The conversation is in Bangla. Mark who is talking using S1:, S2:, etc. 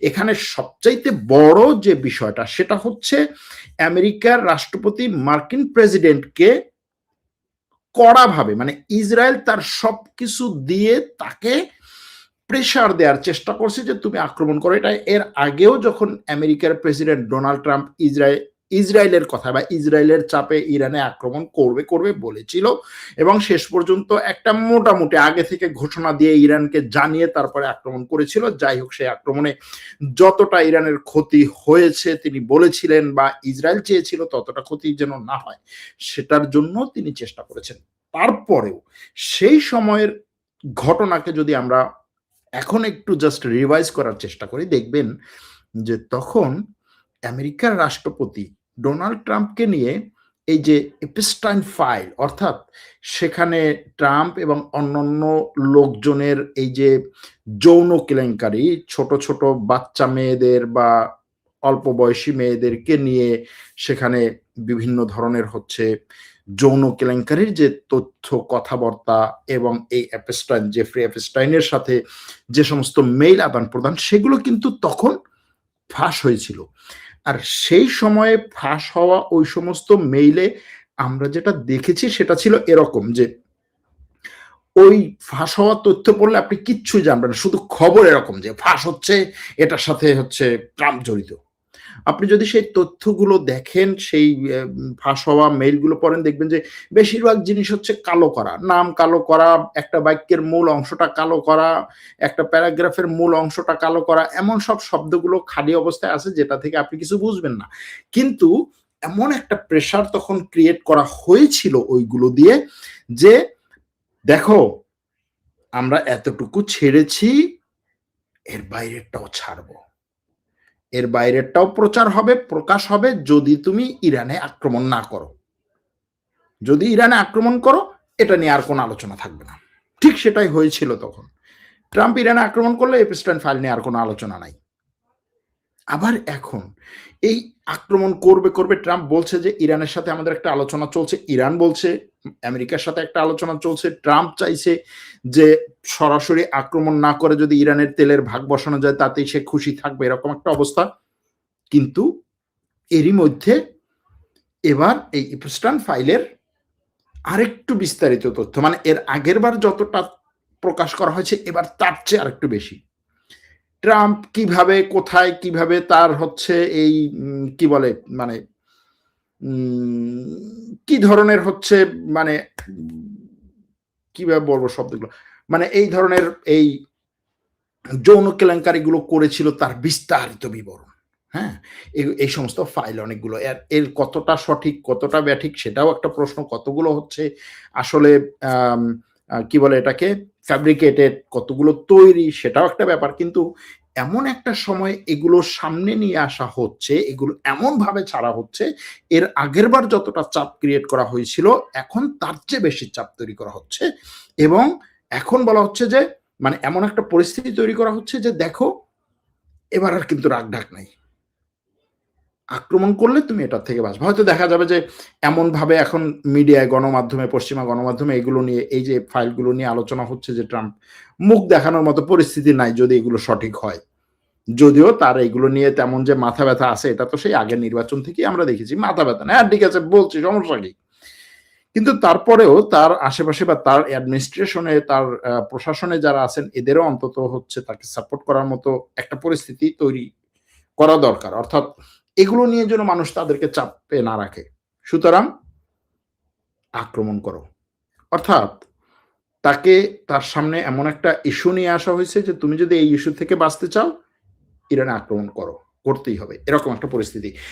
S1: এখানে সবচাইতে বড় যে বিষয়টা, সেটা হচ্ছে আমেরিকার রাষ্ট্রপতি মার্কিন প্রেসিডেন্টকে কড়াভাবে মানে ইসরায়েল তার সব কিছু দিয়ে তাকে প্রেশার দেওয়ার চেষ্টা করছে যে তুমি আক্রমণ করো। এটা এর আগেও যখন আমেরিকার প্রেসিডেন্ট ডোনাল্ড ট্রাম্প ইসরায়েল ইসরায়েলের কথা বা ইসরায়েলের চাপে ইরানে আক্রমণ করবে করবে বলেছিল এবং শেষ পর্যন্ত একটা মোটামুটি আগে থেকে ঘোষণা দিয়ে ইরানকে জানিয়ে তারপরে আক্রমণ করেছিল। যাই হোক, সেই আক্রমণে যতটা ইরানের ক্ষতি হয়েছে তিনি বলেছিলেন বা ইসরায়েল চেয়েছিল ততটা ক্ষতি যেন না হয়, সেটার জন্য তিনি চেষ্টা করেছেন। তারপরেও সেই সময়ের ঘটনাকে যদি আমরা এখন একটু জাস্ট রিভাইজ করার চেষ্টা করি, দেখবেন যে তখন আমেরিকার রাষ্ট্রপতি ডোনাল্ড ট্রাম্পকে নিয়ে এই যে এপিস্টাইন ফাইল, অর্থাৎ সেখানে ট্রাম্প এবং অন্যান্য লোকজনের এই যে যৌন কেলেঙ্কারি, ছোট ছোট বাচ্চা মেয়েদের বা অল্প বয়সী মেয়েদেরকে নিয়ে সেখানে বিভিন্ন ধরনের হচ্ছে যৌন কেলেঙ্কারির যে তথ্য, কথাবার্তা এবং এই অ্যাপেস্টাইন জেফ্রি অ্যাপেস্টাইনের সাথে যে সমস্ত মেইল আদান প্রদান সেগুলো কিন্তু তখন ফাঁস হয়েছিল। আর সেই সময়ে ফাঁস হওয়া ওই সমস্ত মেইলে আমরা যেটা দেখেছি সেটা ছিল এরকম যে, ওই ফাঁস হওয়া তথ্য পড়লে আপনি কিচ্ছু জানবেন না, শুধু খবর এরকম যে, ফাঁস হচ্ছে, এটার সাথে হচ্ছে ট্রাম্প জড়িত। আপনি যদি সেই তথ্যগুলো দেখেন, সেই ফাঁস হওয়া মেইলগুলো পড়েন, দেখবেন যে বেশিরভাগ জিনিস হচ্ছে কালো করা। নাম কালো করা, একটা বাক্যের মূল অংশটা কালো করা, একটা প্যারাগ্রাফের মূল অংশটা কালো করা, এমন সব শব্দগুলো খালি অবস্থায় আছে যেটা থেকে আপনি কিছু বুঝবেন না। কিন্তু এমন একটা প্রেশার তখন ক্রিয়েট করা হয়েছিল ওইগুলো দিয়ে যে, দেখো, আমরা এতটুকু ছেড়েছি, এর বাইরেরটাও ছাড়বো। এর বাইরেরটাও প্রচার হবে, প্রকাশ হবে যদি তুমি ইরানে আক্রমণ না করো। যদি ইরানে আক্রমণ করো, এটা নিয়ে আর কোনো আলোচনা থাকবে না। ঠিক সেটাই হয়েছিল তখন। ট্রাম্প ইরানে আক্রমণ করলে এপিস্টান ফাইল নিয়ে আর কোনো আলোচনা নাই। আবার এখন এই আক্রমণ করবে করবে। ট্রাম্প বলছে যে, ইরানের সাথে আমাদের একটা আলোচনা চলছে, ইরান বলছে, আমেরিকার সাথে একটা আলোচনা চলছে। ট্রাম্প চাইছে যে, সরাসরি আক্রমণ না করে যদি ইরানের তেলের ভাগ বসানো যায়, তাতেই সে খুশি থাকবে, এরকম একটা অবস্থা। কিন্তু এরই মধ্যে এবার এই ইপস্টান ফাইলের আরেকটু বিস্তারিত তথ্য মানে এর আগের বার যতটা প্রকাশ করা হয়েছে, এবার তার চেয়ে আরেকটু বেশি। ট্রাম্প কীভাবে, কোথায় কীভাবে তার হচ্ছে এই কি বলে মানে কি ধরনের হচ্ছে মানে কীভাবে বলব শব্দগুলো মানে এই ধরনের এই যৌন কেলেঙ্কারিগুলো করেছিল তার বিস্তারিত বিবরণ হ্যাঁ? এই সমস্ত ফাইল অনেকগুলো, এর এর কতটা সঠিক, কতটা ব্যাঠিক সেটাও একটা প্রশ্ন, কতগুলো হচ্ছে আসলে কি বলে এটাকে? ফ্যাব্রিকেটেড কতগুলো তৈরি সেটাও একটা ব্যাপার। কিন্তু এমন একটা সময় এগুলো সামনে নিয়ে আসা হচ্ছে, এগুলো এমন ভাবে ছাড়া হচ্ছে, এর আগের বার যতটা চাপ ক্রিয়েট করা হয়েছিল, এখন তার চেয়ে বেশি চাপ তৈরি করা হচ্ছে। এবং এখন বলা হচ্ছে যে মানে এমন একটা পরিস্থিতি তৈরি করা হচ্ছে যে, দেখো, এবার আর কিন্তু রাগ ঢাক নাই। আক্রমণ করলে তুমি এটার থেকে বাঁচবে। হয়তো দেখা যাবে যে এমন ভাবে এখন মিডিয়ায় গণমাধ্যমে, পশ্চিমা গণমাধ্যমে এগুলো নিয়ে, এই যে ফাইলগুলো নিয়ে আলোচনা হচ্ছে যে ট্রাম্প, মুখ দেখানোর মতো পরিস্থিতি নাই যদি এগুলো সঠিক হয়। যদিও তার এগুলো নিয়ে তেমন যে মাথা ব্যথা আছে, এটা তো সেই আগের নির্বাচন থেকেই আমরা দেখেছি, মাথা ব্যথা না হ্যাঁ ঠিক আছে, বলছি, সমস্যা কি? কিন্তু তারপরেও তার আশেপাশে বা তার অ্যাডমিনিস্ট্রেশনে, তার প্রশাসনে যারা আছেন, এদেরও অন্তত হচ্ছে তাকে সাপোর্ট করার মতো একটা পরিস্থিতি তৈরি করা দরকার। অর্থাৎ এগুলো নিয়ে যেন মানুষ তাদেরকে চাপে না রাখে। সুতরাং আক্রমণ করো। অর্থাৎ তাকে তার সামনে এমন একটা ইস্যু নিয়ে আসা হয়েছে যে তুমি যদি এই ইস্যু থেকে বাঁচতে চাও, ইরানে আক্রমণ করো। করতেই হবে। এরকম একটা পরিস্থিতি।